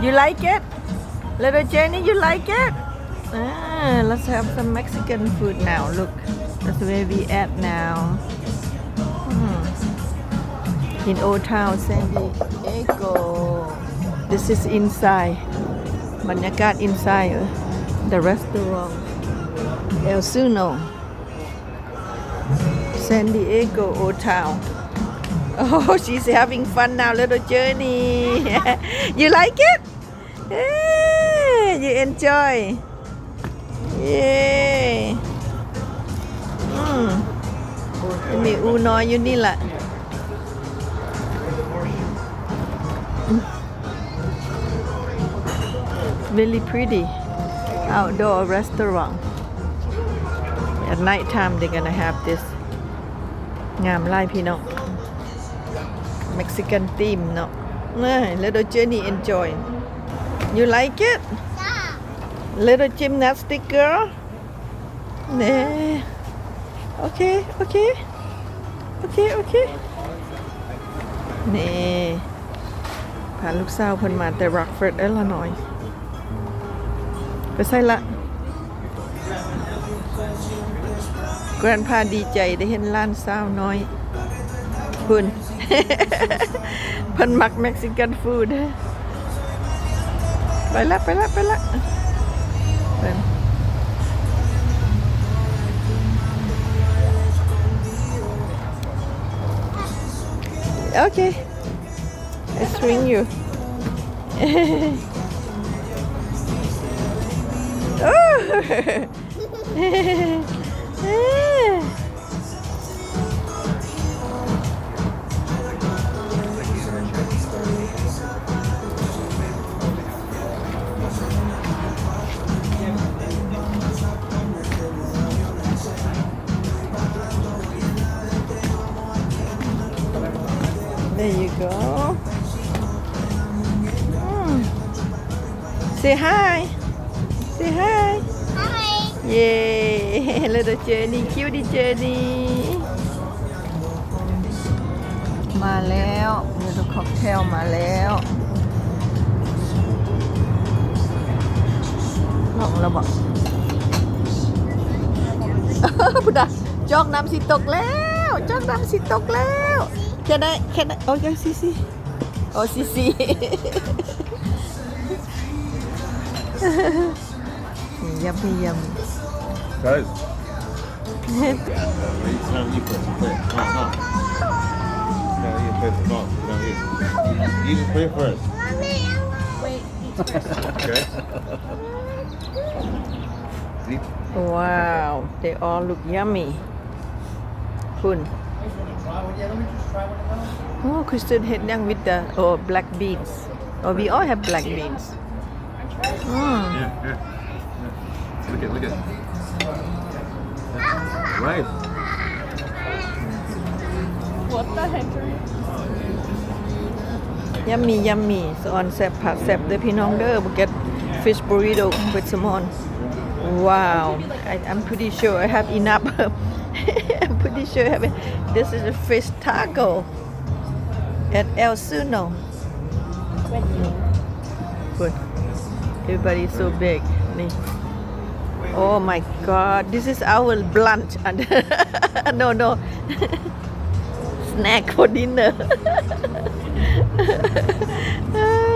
You like it? Little Jenny, you like it? Ah, let's have some Mexican food now. Look, that's where we at now. Hmm. In Old Town San Diego. This is inside. บรรยากาศ inside เออ the restaurant El Suno San Diego Old Town Oh she's having fun now little journey you like it Eh, you enjoy yeah อืมมีอูน้อยอยู่นี่แหละ really pretty outdoor restaurant. At night time, they're gonna have this งามไล่พี่น้อง Mexican theme เนาะเอ้ย little Jenny enjoy you like it little gymnastic girl เน่โอเค โอเค โอเค โอเค นี่พาลูกสาวเพิ่นมาแต่ Rockford Illinois ไปใส่ละ แกรนพาดีใจได้เห็นร้านสาวน้อยคุณ เพิ่นมักเม็กซิกันฟู้ดไปละไปละไปละเพิ่นโอเค I string you There you go. Mm. Say hi. Say hi. Hi. Yay! Little Jenny, cutie Jenny มาแล้ว Little cocktail มาแล้วลองแล้วบอก พุดาจอกน้ำสิตกแล้ว จอกน้ำสิตกแล้วแค่ได้แค่ได้โอ้ยสิสิโอ้สิสิยำพี่ยำ Guys. Each time you put play. No, no. Down here, play. No, down here. You play first. Okay. Eat. Wow, they all look yummy. คุณ Oh, Kristen had young with the oh black beans. Oh, we all have black beans. Mm. Yeah, yeah. Look at, look at. Rice. Yummy, yummy. So on แซ่บผักแซ่บเด้อพี่น้องเด้อ we get fish burrito with salmon. Wow, I, I'm pretty sure I have enough. I'm pretty sure I it. This is a fish taco at El Suno. Good. Everybody is so big. นี่ Oh my god, this is our lunch. And no, no. Snack for dinner. Ah.